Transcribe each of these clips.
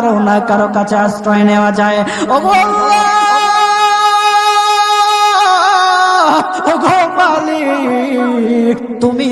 কারও না কারও কাছে আশ্রয় নেওয়া যায়। ও ও তুমি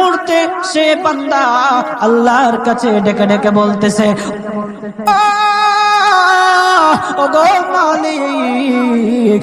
মুহূর্তে সে বান্দা আল্লাহর কাছে ডেকে ডেকে বলতেছে মালিক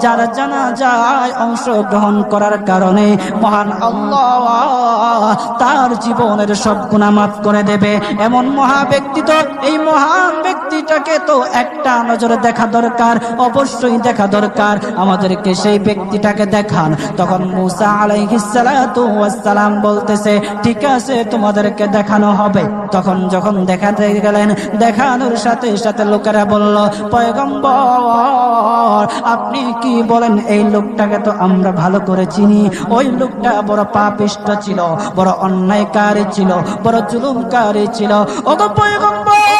যারা জানা যায় অংশগ্রহণ করার কারণে মহান আল্লাহ তার জীবনের সব গুণা মাফ করে দেবে। এমন মহা ব্যক্তি তো, এই মহান ব্যক্তিটাকে তো একটা নজরে দেখা দরকার, অবশ্যই দেখা দরকার। আমাদেরকে সেই ব্যক্তিটাকে দেখান। তখন মুসা আলাইহিসালাম বলতেছে, ঠিক আছে, তোমাদেরকে দেখানো হবে। তখন যখন দেখাতে গেলেন, দেখানোর সাথে সাথে লোকেরা বলল, পয়গম্বর, আপনি কি বলেন, এই লোকটাকে তো আমরা ভালো করে চিনি। ওই লোকটা বড় পাপিষ্ট ছিল। বড় অন্যায়কারী ছিল বড় জুলুমকারী ছিল। ওগো পয়গম্বর!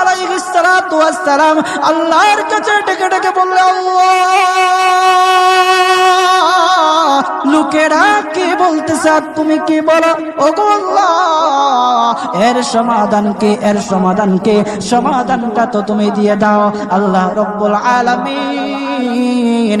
আলাইহিস সালাতু ওয়াস আল্লাহর কাছে ডেকে ডেকে বললে, আল্লাহ, লোকেরা কি বলতেছে আর তুমি কি বলো? ও আল্লাহ, এর সমাধান কি? এর সমাধান কি? সমাধানটা তো তুমি দিয়ে দাও। আল্লাহ রব্বুল আলামিন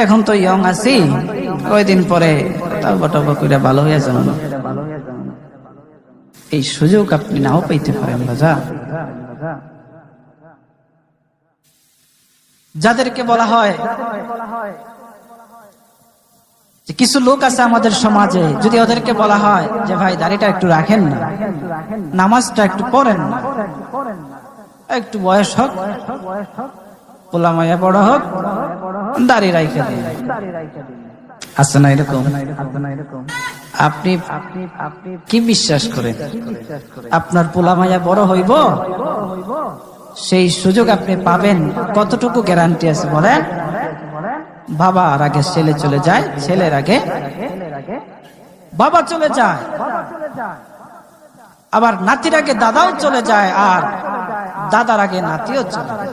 এখন তো ইয়ং আছি। কয়দিন পরে তাওবা টাওবা কইরা ভালো হয়ে যাবেন এই সুযোগ আপনি নাও পাইতে পারেন রাজা। যাদেরকে বলা হয় কিছু লোক আছে আমাদের সমাজে, যদি ওদেরকে বলা হয় যে ভাই দাড়িটা একটু রাখেন না, নামাজটা একটু পড়েন না, একটু বয়স হোক পোলামাইয়া বড় হোক, দাড়ি রাইখে দিন। আছে না এরকম? আপনি কি বিশ্বাস করেন? আপনার পোলামাইয়া বড় হইব? সেই সুযোগ আপনি পাবেন। কতটুকু গ্যারান্টি আছে বলেন? বাবা আর আগে ছেলে চলে যায়, ছেলের আগে বাবা চলে যায়। আবার নাতির আগে দাদাও চলে যায়, আর দাদার আগে নাতিও চলে যায়।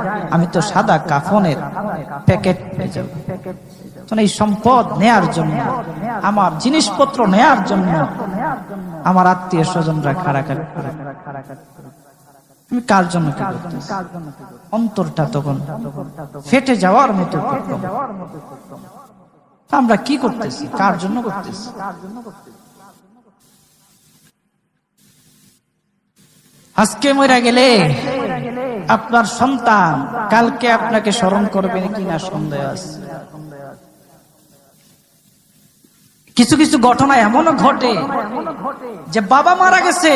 আমি তো সাদা কাফনের প্যাকেট এই সম্পদ নেয়ার জন্য, আমার জিনিসপত্র নেয়ার জন্য, আমার আত্মীয় স্বজনরা। আমি কার জন্য অন্তরটা তখন ফেটে যাওয়ার মতো আমরা কি করতেছি? কার জন্য করতেছি? আজকে মরা গেলে আপনার সন্তান কালকে আপনাকে স্মরণ করবে কিনা সন্দেহ আছে। কিছু কিছু ঘটনা এমনও ঘটে যে বাবা মারা গেছে,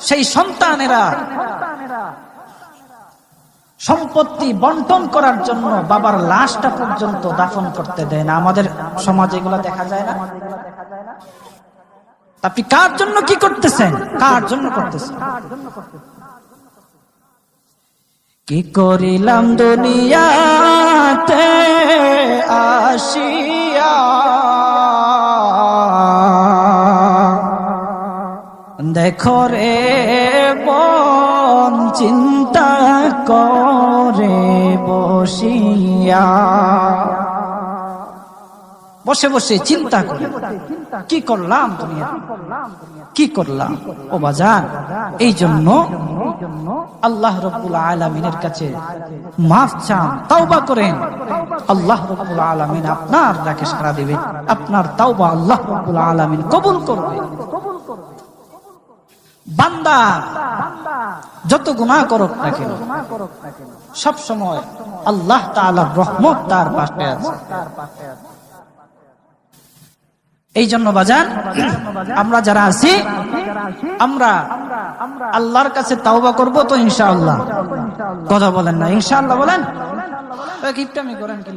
সেই সন্তানেরা সম্পত্তি বন্টন করার জন্য বাবার লাশটা পর্যন্ত দাফন করতে দেয় না। আমাদের সমাজে এগুলো দেখা যায় না। আপনি কার জন্য কি করতেছেন? কার জন্য করতেছেন? কি করিলাম দুনিয়াতে আসিয়া? দেখো রে বন চিন্তা করে বসিয়া। বসে বসে চিন্তা করে। কি করলাম দুনিয়া কি করলাম? ও বাজার এই জন্য আল্লাহ রব্বুল আলমিনের কাছে মাফ চান, তাওবা করেন। আল্লাহ রব্বুল আলমিন আপনার ডাকে সারা দেবে, আপনার তাওবা আল্লাহ রব্বুল আলমিন কবুল করবে। বান্দা, যত গুনাহ করুক না কেন সব সময় আল্লাহ তাআলার রহমত তার পাশে আছে। এই জন্য বাজার, আমরা যারা আছি, আমরা আল্লাহর কাছে তাওবা করব তো ইনশাআল্লাহ। কথা বলেন না, ইনশাআল্লাহ বলেন। কিপটামি করেন